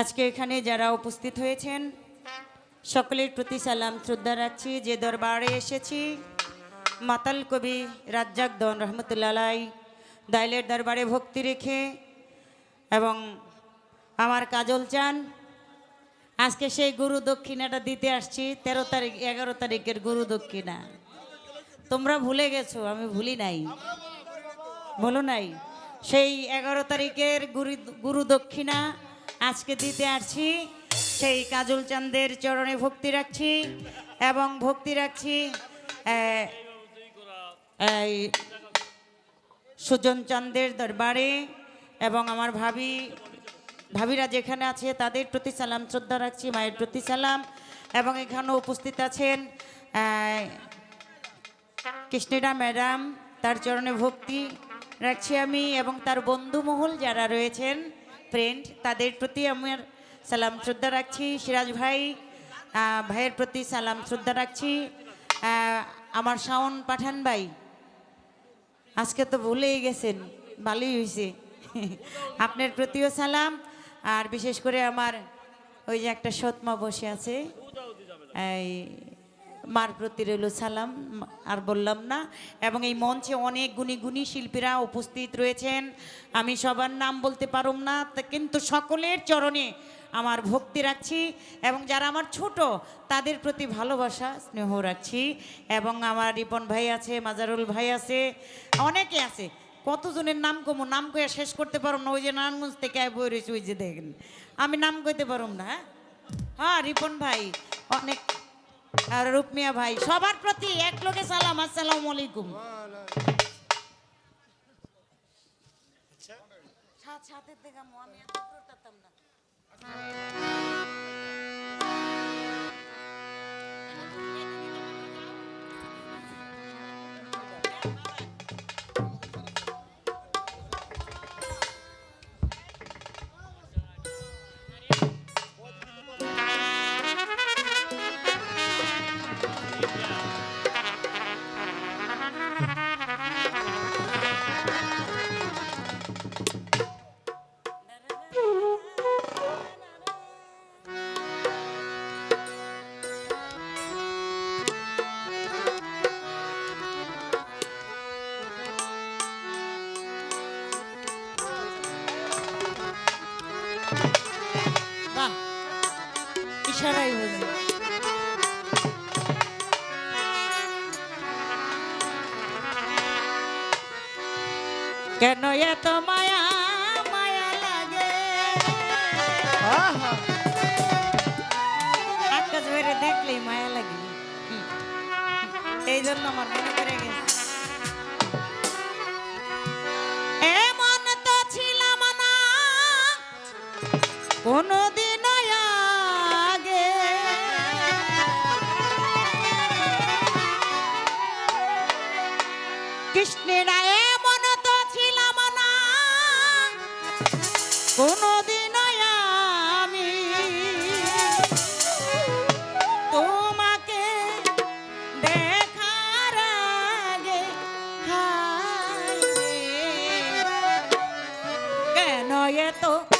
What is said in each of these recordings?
আজকে এখানে যারা উপস্থিত হয়েছেন, সকলের প্রতি সালাম শ্রদ্ধা রাখছি। যে দরবারে এসেছি, মাতাল কবি রাজ্জাক দন রহমতুল্লাহ দাইলের দরবারে ভক্তি রেখে এবং আমার কাজল চান। আজকে সেই গুরু দক্ষিণাটা দিতে আসছি, তেরো তারিখ, এগারো তারিখের গুরু দক্ষিণা। তোমরা ভুলে গেছো, আমি ভুলি নাই। বলো নাই। সেই এগারো তারিখের গুরু গুরু দক্ষিণা আজকে দিতে আসছি, সেই কাজল চাঁদের চরণে ভক্তি রাখছি এবং ভক্তি রাখছি এই সুজন চাঁদের দরবারে এবং আমার ভাবি, ভাবিরা যেখানে আছে তাদের প্রতি সালাম, শ্রদ্ধা রাখছি, মায়ের প্রতি সালাম এবং এখানে উপস্থিত আছেন কৃষ্ণিরা ম্যাডাম, তার চরণে ভক্তি রাখছি আমি এবং তার বন্ধু মহল যারা রয়েছেন ফ্রেন্ড তাদের প্রতি আমার সালাম শ্রদ্ধা রাখছি। সিরাজ ভাই ভাইয়ের প্রতি সালাম শ্রদ্ধা রাখছি। আমার শাওন পাঠান ভাই, আজকে তো ভুলেই গেছেন ভালোই হয়েছে আপনার প্রতিও সালাম, আর বিশেষ করে আমার ওই যে একটা সৎমা বসে আছে, এই মার প্রতি রইল সালাম, আর বললাম না। এবং এই মঞ্চে অনেক গুণী গুণী শিল্পীরা উপস্থিত রয়েছেন। আমি সবার নাম বলতে পারুম না কিন্তু সকলের চরণে আমার ভক্তি রাখছি। এবং যারা আমার ছোট, তাদের প্রতি ভালোবাসা, স্নেহ রাখছি। এবং আমার রিপন ভাই আছে, মাজারুল ভাই আছে, অনেকে আছে। কতজনের নাম কমো, নাম কয়ে শেষ করতে পারুম না, ওই যে নারায়ণগঞ্জ থেকে বই রয়েছে ওই যে দেখেন। আমি নাম কইতে পারুম না হ্যাঁ? হ্যাঁ রিপন ভাই, অনেক আর রূপমিয়া ভাই সবার প্রতি এক লোকে সালাম আসসালাম আলাইকুম। সাত সাতের কেন এত মায়া মায়া লাগে? আকাশ বেড়ে দেখলেই মায়া লাগে। এই জন্য আমার মনে করে গেছে। কেন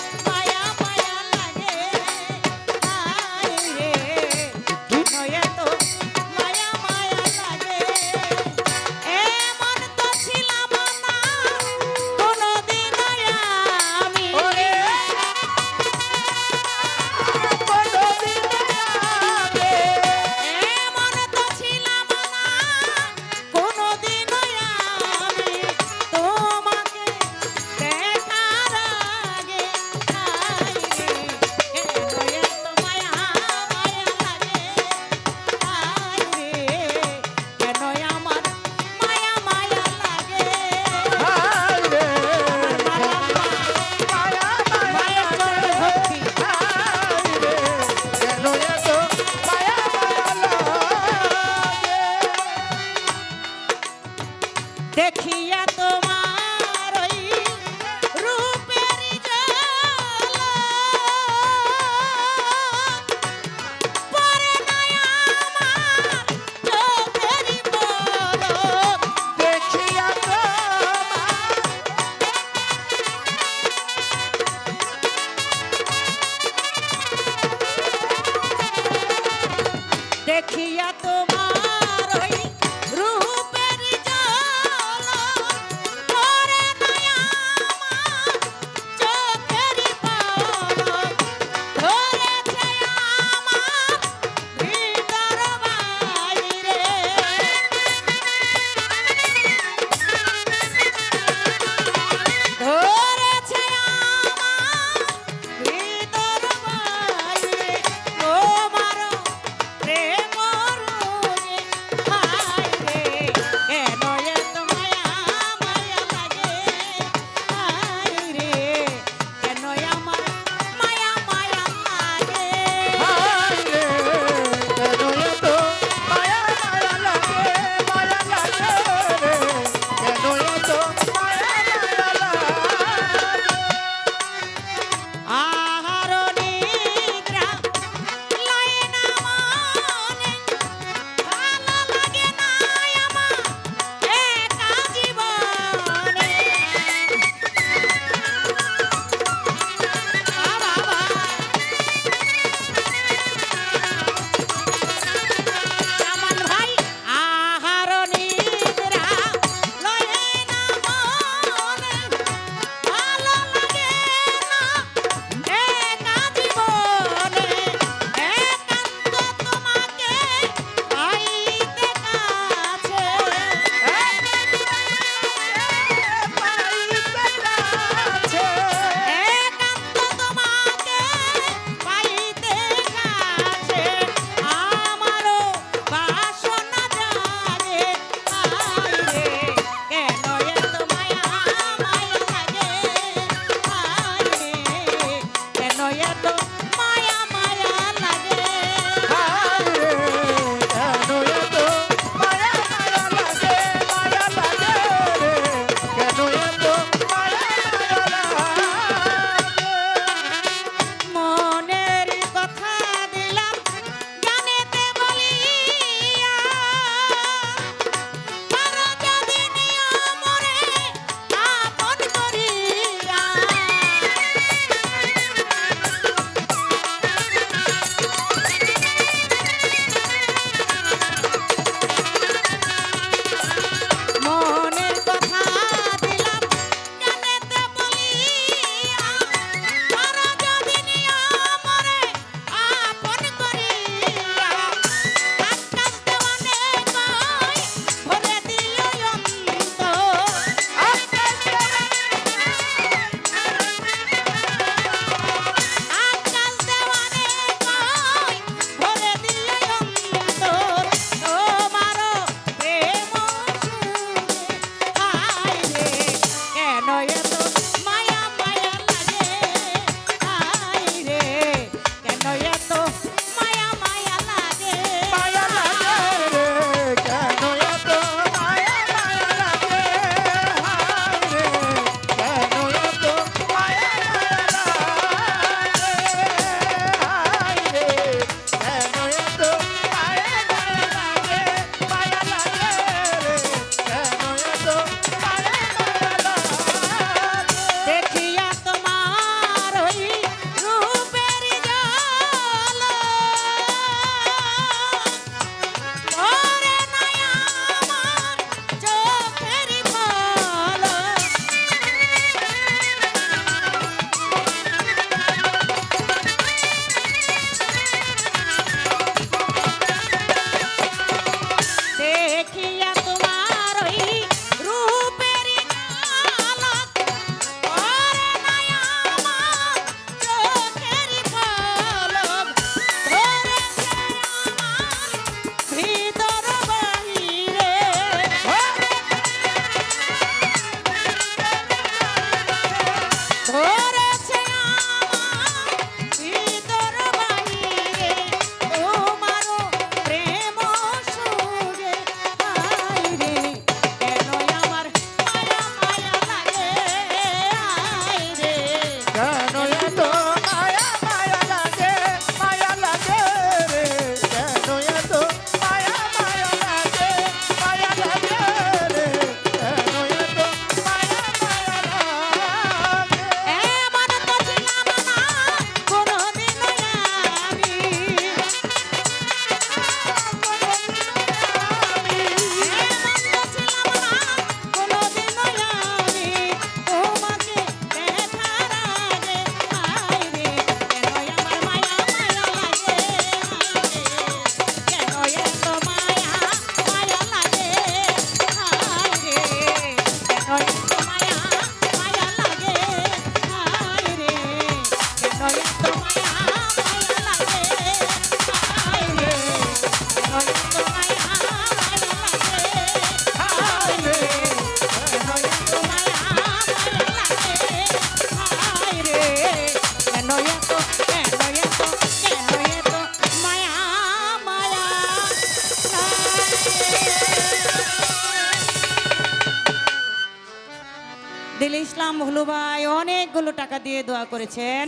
আদিল ইসলাম ভুলু ভাই, অনেকগুলো টাকা দিয়ে দোয়া করেছেন।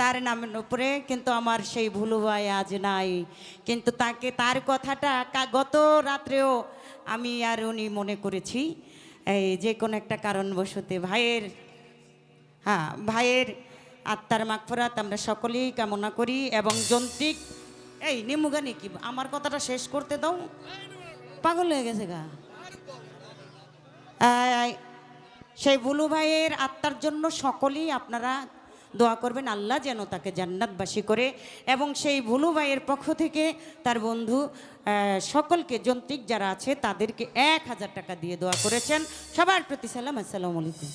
তার নামের উপরে কিন্তু আমার সেই ভুলু ভাই আজ নাই। কিন্তু তাকে, তার কথাটা গত রাত্রেও আমি আর উনি মনে করেছি। এই যে কোনো একটা কারণবশতে ভাইয়ের হ্যাঁ ভাইয়ের আত্মার মাগফরাত আমরা সকলেই কামনা করি এবং যন্ত্রিক, এই নিমুগানি কি, আমার কথাটা শেষ করতে দাও। পাগল হয়ে গেছে গা। সেই বুলু ভাইয়ের আত্মার জন্য সকলেই আপনারা দোয়া করবেন, আল্লাহ যেন তাকে জান্নাতবাসী করে। এবং সেই ভুলু ভাইয়ের পক্ষ থেকে তার বন্ধু সকলকে যন্ত্রিক যারা আছে, তাদেরকে এক হাজার টাকা দিয়ে দোয়া করেছেন। সবার প্রতি সালাম, আসসালামু আলাইকুম।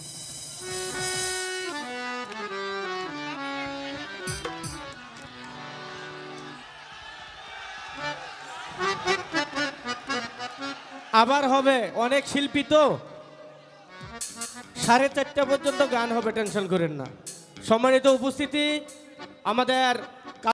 আবার হবে, অনেক শিল্পী তো। সাড়ে চারটা পর্যন্ত গান হবে টেনশন করেন না। সম্মানিত উপস্থিতি আমাদের